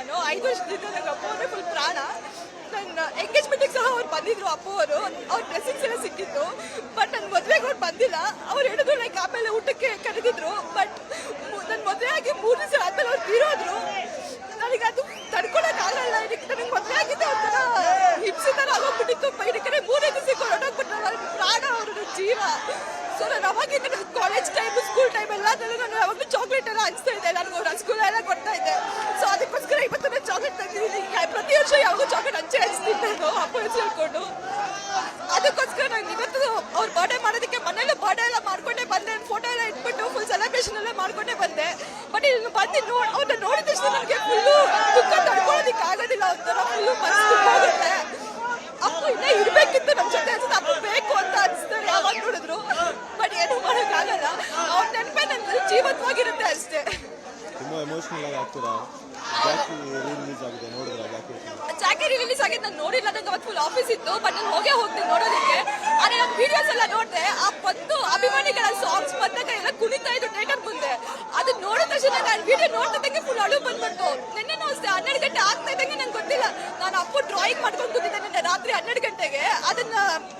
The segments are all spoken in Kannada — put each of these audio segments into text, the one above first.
ನಾನು ಐದು ವರ್ಷದಿಂದ ನಂಗೆ ಅಪ್ಪು ಅಂದರೆ ಫುಲ್ ಪ್ರಾಣ. ನನ್ನ ಎಂಗೇಜ್ಮೆಂಟಿಗೆ ಸಹ ಅವ್ರು ಬಂದಿದ್ರು ಅಪ್ಪು ಅವರು. ಅವ್ರ ಡ್ರೆಸ್ಸಿಂಗ್ಸ್ ಎಲ್ಲ ಸಿಕ್ಕಿತ್ತು. ಬಟ್ ನನ್ನ ಮದುವೆಗೆ ಅವ್ರು ಬಂದಿಲ್ಲ. ಅವ್ರು ಹೇಳಿದ್ರು ಲೈಕ್ ಆಮೇಲೆ ಊಟಕ್ಕೆ ಕರೆದಿದ್ರು. ಬಟ್ ನನ್ನ ಮದುವೆ ಆಗಿ ಮೂರು ದಿವಸ ಆದಮೇಲೆ ಅವ್ರು ತೀರೋದ್ರು ನನಗೆ ಅದು ತಡ್ಕೊಳಕ್ ಆಗಲ್ಲ. ಇದಕ್ಕೆ ನನಗೆ ಮದುವೆ ಆಗಿದ್ದೆ ಒಂಥರ ಹಿಂಸೆ ಥರ ಆಗೋಗ್ಬಿಟ್ಟಿತ್ತು. ಇದಕ್ಕೆ ಮೂರೇ ದಿವಸಕ್ಕೆ ಹೊರಟೋಗ್ಬಿಟ್ರೆ. ನನ್ನ ಪ್ರಾಣ, ಅವರು ನನ್ನ ಜೀವ. ಸೊ ನಾನು ಅವಾಗಿಂದ ಕಾಲೇಜ್ ಟೈಮ್ ಸ್ಕೂಲ್ ಟೈಮ್ ಎಲ್ಲದರಲ್ಲೂ ನಾನು ಯಾವಾಗಲೂ ಚಾಕ್ಲೇಟ್ ಎಲ್ಲ ಹಂಚ್ತಾ ಇದ್ದೆ. ನನಗೆ ಅವ್ರ ಸ್ಕೂಲ್ ಎಲ್ಲ ಕೊಡ್ತಾ ಇದ್ದೆ ಸೊ ಅದಕ್ಕೋಸ್ಕರ ಇವತ್ತು ನಾನು ಚಾಕ್ಲೇಟ್ ತಂದಿದ್ದೀನಿ ಪ್ರತಿ ವರ್ಷ ಹಂಚ್ತೀನಿ ನಾನು ಅಪ್ಪ ಹೇಳ್ಕೊಂಡು, ಅದಕ್ಕೋಸ್ಕರ ನಾನು ಇವತ್ತು ಅವ್ರ ಬರ್ಡೇ ಮಾಡೋದಕ್ಕೆ ಮನೇಲಿ ಬರ್ಡೇ ಎಲ್ಲ ಮಾಡ್ಕೊಂಡೇ ಬಂದೆ. ಫೋಟೋ ಎಲ್ಲ ಇಟ್ಬಿಟ್ಟು ಫುಲ್ ಸೆಲೆಬ್ರೇಷನ್ ಎಲ್ಲ ಮಾಡ್ಕೊಂಡೆ ಬಂದೆ. ಬಟ್ ಇಲ್ಲಿ ಬಂದು ನೋಡಿ ಅವ್ರನ್ನ ನೋಡಿದ ತಕ್ಷಣ ನನಗೆ ಫುಲ್ಲು ದುಃಖ ತಡ್ಕೊಳ್ಳೋದಕ್ಕೆ ಆಗೋದಿಲ್ಲ ಒಂಥರ ಫುಲ್ಲು ಮನಸ್ಸು ಹೋಗುತ್ತೆ ಅಪ್ಪು, ಇನ್ನೇ ಇರ್ಬೇಕಿತ್ತು ನಮ್ಮ ಜೊತೆ ಅನ್ಸುತ್ತೆ. ಬೇಕು ಅಂತ ಅನ್ಸ್ತಾರೆ, ಯಾವಾಗ ನೋಡಿದ್ರು. ಬಟ್ ಏನು ಮಾಡೋಕ್ಕಾಗಲ್ಲ ಅವ್ರ ನೆನಪೇ ನನ್ನ ಜೀವಂತವಾಗಿರುತ್ತೆ ಅಷ್ಟೇ. ತುಂಬ ಎಮೋಷ್ನಲ್ ಆಗಿ ಜಾಸ್ತಿ ರಿಲೀಸ್ ಆಗಿದೆ, ನೋಡಿದ್ರೆ? ಜಾಕಿ ಜಾಕೆ ರಿಲೀಸ್ ಆಗಿದ್ದು ನಾನು ನೋಡಿಲ್ಲ, ನಂಗೆ ಅವತ್ತು ಫುಲ್ ಆಫೀಸ್ ಇತ್ತು ಬಟ್ ನಾನು ಹೋಗೇ ಹೋಗ್ತೀನಿ ನೋಡೋದಕ್ಕೆ. ಆದ್ರೆ ನಾನು ವಿಡಿಯೋಸ್ ಎಲ್ಲ ನೋಡಿದೆ, ಆ ಬಂದು ಅಭಿಮಾನಿಗಳ ಸಾಂಗ್ಸ್ ಬಂದಾಗ ಎಲ್ಲ ಕುಣಿತಾ ಇದ್ರು ಥಿಯೇಟರ್ ಮುಂದೆ. ಅದು ನೋಡಿದ ತಕ್ಷಣ ನಾನು ವಿಡಿಯೋ ನೋಡ್ತಿದ್ದಂಗೆ ಫುಲ್ ಅಳು ಬಂದ್ಬಿಟ್ಟು ನಿನ್ನೆನೂ ಅಷ್ಟೇ, ಹನ್ನೆರಡು ಗಂಟೆ ಆಗ್ತಾ ಇದ್ದಂಗೆ ನಂಗೆ ಗೊತ್ತಿಲ್ಲ. ನಾನು ಅಪ್ಪು ಡ್ರಾಯಿಂಗ್ ಮಾಡ್ಕೊಂಡು ಕೂತಿದ್ದೆ ನಿನ್ನೆ ರಾತ್ರಿ ಹನ್ನೆರಡು ಗಂಟೆಗೆ. ಅದನ್ನ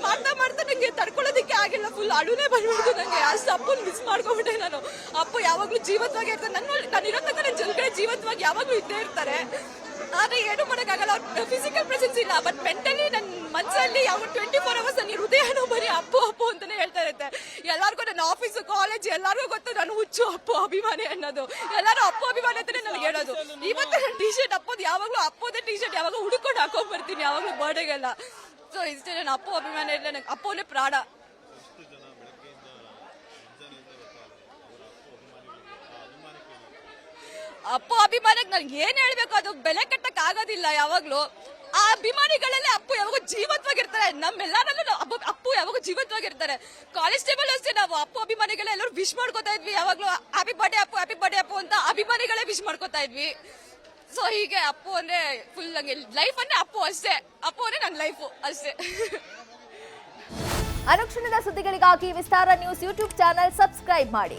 ಮಾಡ್ತಾ ಮಾಡ್ತಾ ನನಗೆ ತಡ್ಕೊಳ್ಳೋದಕ್ಕೆ ಆಗಿಲ್ಲ ಫುಲ್ ಅಳುನೇ ಬಂದ್ಬಿಡ್ತು ನನಗೆ ಅಷ್ಟು ಅಪ್ಪನ ಮಿಸ್ ಮಾಡ್ಕೊಂಡ್ಬಿಟ್ಟೆ ನಾನು. ಅಪ್ಪ ಯಾವಾಗ್ಲೂ ಜೀವಂತವಾಗಿ ಇರ್ತಾರೆ. ನನ್ನ ನಾನು ಇರೋ ತನಕ ಜನ ಕಡೆ ಜೀವಂತವಾಗಿ ಯಾವಾಗ್ಲೂ ಇದ್ದೇ ಇರ್ತಾರೆ. ಆದ್ರೆ ಏನು ಮಾಡೋಕ್ಕಾಗಲ್ಲ. ಅವ್ರ ಫಿಸಿಕಲ್ ಪ್ರೆಸೆನ್ಸ್ ಇಲ್ಲ. ಬಟ್ ಮೆಂಟಲಿ ನನ್ನ ಮನಸ್ಸಲ್ಲಿ ಯಾವ ಟ್ವೆಂಟಿ ಫೋರ್ ಅವರ್ಸ್ ನನ್ನ ಹೃದಯನೋ ಬರೀ ಅಪ್ಪು ಅಪ್ಪು ಅಂತಾನೆ ಹೇಳ್ತಾ ಇರುತ್ತೆ. ಎಲ್ಲರಿಗೂ ನನ್ನ ಆಫೀಸ್ ಕಾಲೇಜ್ ಎಲ್ಲರಿಗೂ ಗೊತ್ತು ನಾನು ಹುಚ್ಚು, ಅಪ್ಪು, ಅಭಿಮಾನಿ ಅನ್ನೋದು. ಎಲ್ಲರೂ ಅಪ್ಪು, ಅಭಿಮಾನಿ ಅಂತಾನೆ ನನಗೆ ಹೇಳೋದು. ಇವತ್ತು ನನ್ನ ಟಿ ಶರ್ಟ್ ಅಪ್ಪೋದು ಯಾವಾಗಲೂ ಅಪ್ಪೋದೇ ಟಿ ಶರ್ಟ್ ಯಾವಾಗ ಹುಡುಕೊಂಡು ಹಾಕೊಂಡ್ ಬರ್ತೀನಿ, ಯಾವಾಗಲೂ ಬರ್ಡೇಗೆಲ್ಲ ಸೊ ಇಷ್ಟೇ ನನ್ನ ಅಪ್ಪು, ಅಭಿಮಾನಿ ಇಲ್ಲ ನನಗೆ ಅಪ್ಪನೇ ಪ್ರಾಣ. ಅಪ್ಪು ಅಭಿಮಾನಕ್ಕೆ ನನಗೆ ಏನು ಹೇಳಬೇಕು? ಅದು ಬೆಲೆ ಕಟ್ಟಕ್ ಆಗೋದಿಲ್ಲ ಯಾವಾಗಲೂ. ಆ ಅಭಿಮಾನಿಗಳಲ್ಲೇ ಅಪ್ಪು ಯಾವಾಗ ಜೀವಂತವಾಗಿರ್ತಾರೆ. ನಮ್ಮೆಲ್ಲರಲ್ಲೂ ಅಪ್ಪು ಯಾವಾಗ ಜೀವಂತವಾಗಿರ್ತಾರೆ. ಕಾಲೇಜ್ ಟೈಮಲ್ಲಿ ಅಷ್ಟೇ ನಾವು ಅಪ್ಪು ಅಭಿಮಾನಿಗಳೇ ಎಲ್ಲರೂ ವಿಶ್ ಮಾಡ್ಕೋತಾ ಇದ್ವಿ. ಯಾವಾಗಲೂ happy birthday Appu happy birthday Appu ಅಂತ ಅಭಿಮಾನಿಗಳೇ ವಿಶ್ ಮಾಡ್ಕೋತಾ ಇದ್ವಿ. ಸೊ ಹೀಗೆ ಅಪ್ಪು ಅಂದ್ರೆ ಫುಲ್ ನಂಗೆ ಲೈಫ್ ಅಂದ್ರೆ ಅಪ್ಪು ಅಷ್ಟೇ. ಅಪ್ಪು ಅಂದ್ರೆ ನನ್ನ ಲೈಫು ಅಷ್ಟೇ. ಅನುಕ್ಷಣದ ಸುದ್ದಿಗಳಿಗಾಗಿ Vistara news YouTube channel subscribe ಮಾಡಿ.